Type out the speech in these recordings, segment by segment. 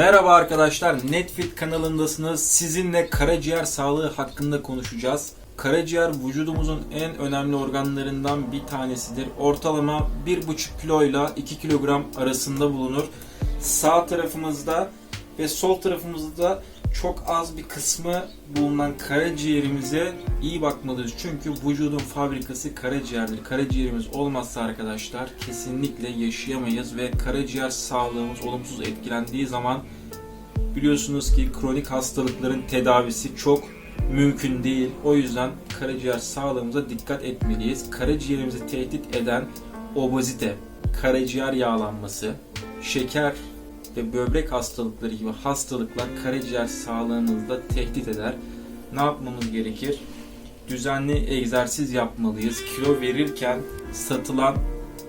Merhaba arkadaşlar, Netfit kanalındasınız. Sizinle karaciğer sağlığı hakkında konuşacağız. Karaciğer vücudumuzun en önemli organlarından bir tanesidir. Ortalama 1,5 kilo ile 2 kilogram arasında bulunur. Sağ tarafımızda ve sol tarafımızda çok az bir kısmı bulunan karaciğerimize iyi bakmalıyız. Çünkü vücudun fabrikası karaciğerdir. Karaciğerimiz olmazsa arkadaşlar kesinlikle yaşayamayız ve karaciğer sağlığımız olumsuz etkilendiği zaman biliyorsunuz ki kronik hastalıkların tedavisi çok mümkün değil. O yüzden karaciğer sağlığımıza dikkat etmeliyiz. Karaciğerimizi tehdit eden obezite, karaciğer yağlanması, şeker ve böbrek hastalıkları gibi hastalıklar karaciğer sağlığınızı da tehdit eder. Ne yapmamız gerekir? Düzenli egzersiz yapmalıyız. Kilo verirken satılan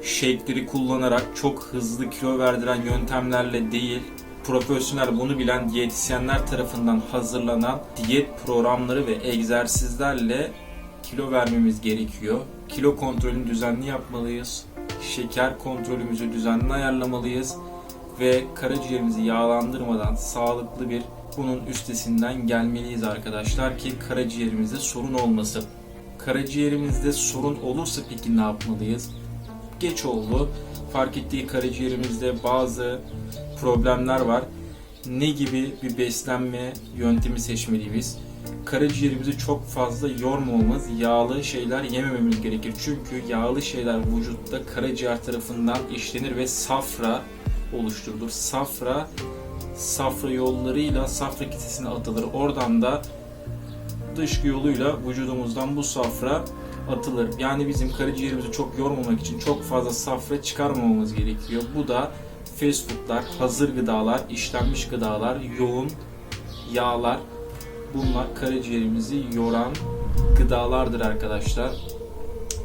shake'leri kullanarak çok hızlı kilo verdiren yöntemlerle değil, profesyonel bunu bilen diyetisyenler tarafından hazırlanan diyet programları ve egzersizlerle kilo vermemiz gerekiyor. Kilo kontrolünü düzenli yapmalıyız. Şeker kontrolümüzü düzenli ayarlamalıyız ve karaciğerimizi yağlandırmadan sağlıklı bir bunun üstesinden gelmeliyiz arkadaşlar ki karaciğerimizde sorun olmasın. Karaciğerimizde sorun olursa peki ne yapmalıyız? Geç oldu. Fark ettiği karaciğerimizde bazı problemler var. Ne gibi bir beslenme yöntemi seçmeliyiz? Karaciğerimizi çok fazla yormamamız, yağlı şeyler yemememiz gerekir. Çünkü yağlı şeyler vücutta karaciğer tarafından işlenir ve safra oluşturulur. Safra safra yollarıyla safra kesesine atılır. Oradan da dışkı yoluyla vücudumuzdan bu safra atılır. Yani bizim karaciğerimizi çok yormamak için çok fazla safra çıkarmamamız gerekiyor. Bu da fast foodlar, hazır gıdalar, işlenmiş gıdalar, yoğun yağlar bunlar karaciğerimizi yoran gıdalardır arkadaşlar.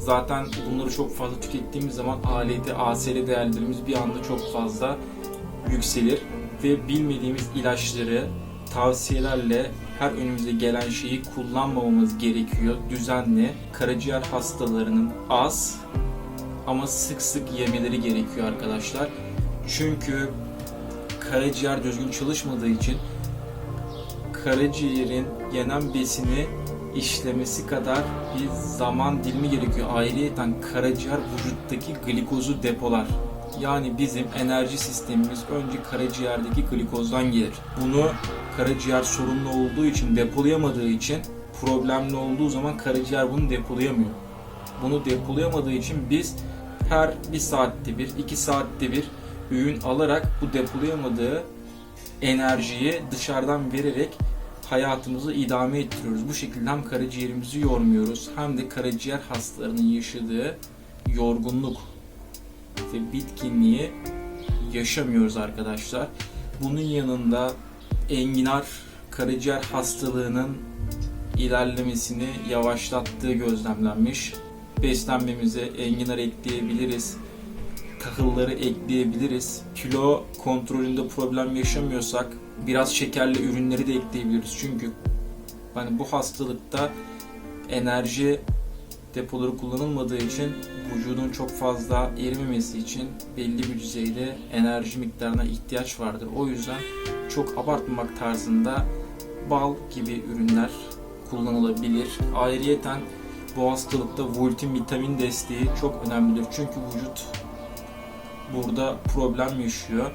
Zaten bunları çok fazla tükettiğimiz zaman ALT, ASL değerlerimiz bir anda çok fazla yükselir ve bilmediğimiz ilaçları tavsiyelerle her önümüze gelen şeyi kullanmamamız gerekiyor. Düzenli karaciğer hastalarının az ama sık sık yemeleri gerekiyor arkadaşlar. Çünkü karaciğer düzgün çalışmadığı için karaciğerin yenen besini işlemesi kadar bir zaman dilimi gerekiyor. Ayrıyeten karaciğer vücuttaki glikozu depolar. Yani bizim enerji sistemimiz önce karaciğerdeki glikozdan gelir. Bunu karaciğer sorunlu olduğu için depolayamadığı için problemli olduğu zaman karaciğer bunu depolayamıyor. Bunu depolayamadığı için biz her bir saatte bir, iki saatte bir öğün alarak bu depolayamadığı enerjiyi dışarıdan vererek hayatımızı idame ettiriyoruz. Bu şekilde hem karaciğerimizi yormuyoruz hem de karaciğer hastalarının yaşadığı yorgunluk ve bitkinliği yaşamıyoruz arkadaşlar. Bunun yanında enginar karaciğer hastalığının ilerlemesini yavaşlattığı gözlemlenmiş. Beslenmemize enginar ekleyebiliriz. Tahılları ekleyebiliriz. Kilo kontrolünde problem yaşamıyorsak biraz şekerli ürünleri de ekleyebiliriz. Çünkü hani bu hastalıkta enerji depoları kullanılmadığı için vücudun çok fazla erimemesi için belli bir düzeyde enerji miktarına ihtiyaç vardır. O yüzden çok abartmamak tarzında bal gibi ürünler kullanılabilir. Ayrıyeten bu hastalıkta multivitamin desteği çok önemlidir. Çünkü vücut burada problem yaşıyor.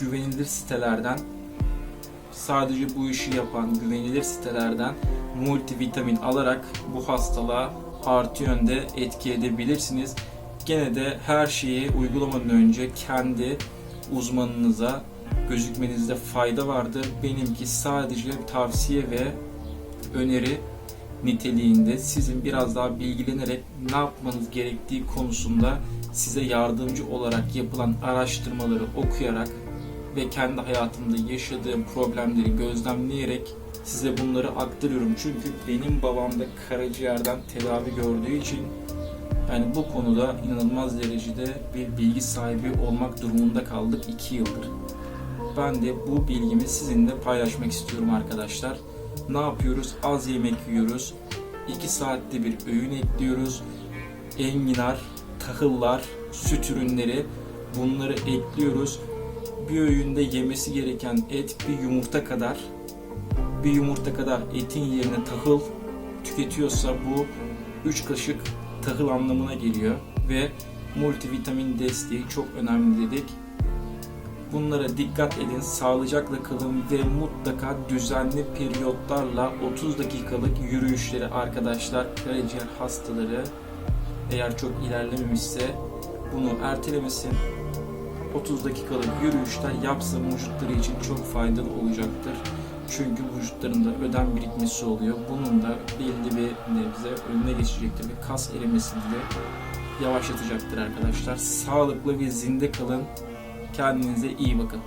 Güvenilir sitelerden sadece bu işi yapan güvenilir sitelerden multivitamin alarak bu hastalığa artı yönde etki edebilirsiniz. Gene de her şeyi uygulamadan önce kendi uzmanınıza gözükmenizde fayda vardır. Benimki sadece tavsiye ve öneri niteliğinde sizin biraz daha bilgilenerek ne yapmanız gerektiği konusunda size yardımcı olarak yapılan araştırmaları okuyarak ve kendi hayatımda yaşadığım problemleri gözlemleyerek size bunları aktarıyorum. Çünkü benim babam da karaciğerden tedavi gördüğü için yani bu konuda inanılmaz derecede bir bilgi sahibi olmak durumunda kaldık 2 yıldır. Ben de bu bilgimi sizinle paylaşmak istiyorum arkadaşlar. Ne yapıyoruz? Az yemek yiyoruz. 2 saatte bir öğün ekliyoruz. Enginar, tahıllar, süt ürünleri bunları ekliyoruz. bir öğünde yemesi gereken et bir yumurta kadar bir yumurta kadar etin yerine tahıl tüketiyorsa bu 3 kaşık tahıl anlamına geliyor ve multivitamin desteği çok önemli dedik. Bunlara dikkat edin, sağlıcakla kalın ve mutlaka düzenli periyotlarla 30 dakikalık yürüyüşleri arkadaşlar karaciğer hastaları eğer çok ilerlememişse bunu ertelemesin. 30 dakikalık yürüyüşler yapsın vücutları için çok faydalı olacaktır. Çünkü vücutlarında ödem birikmesi oluyor. Bunun da belli bir nebze önüne geçecektir ve kas erimesini de yavaşlatacaktır arkadaşlar. Sağlıklı ve zinde kalın. Kendinize iyi bakın.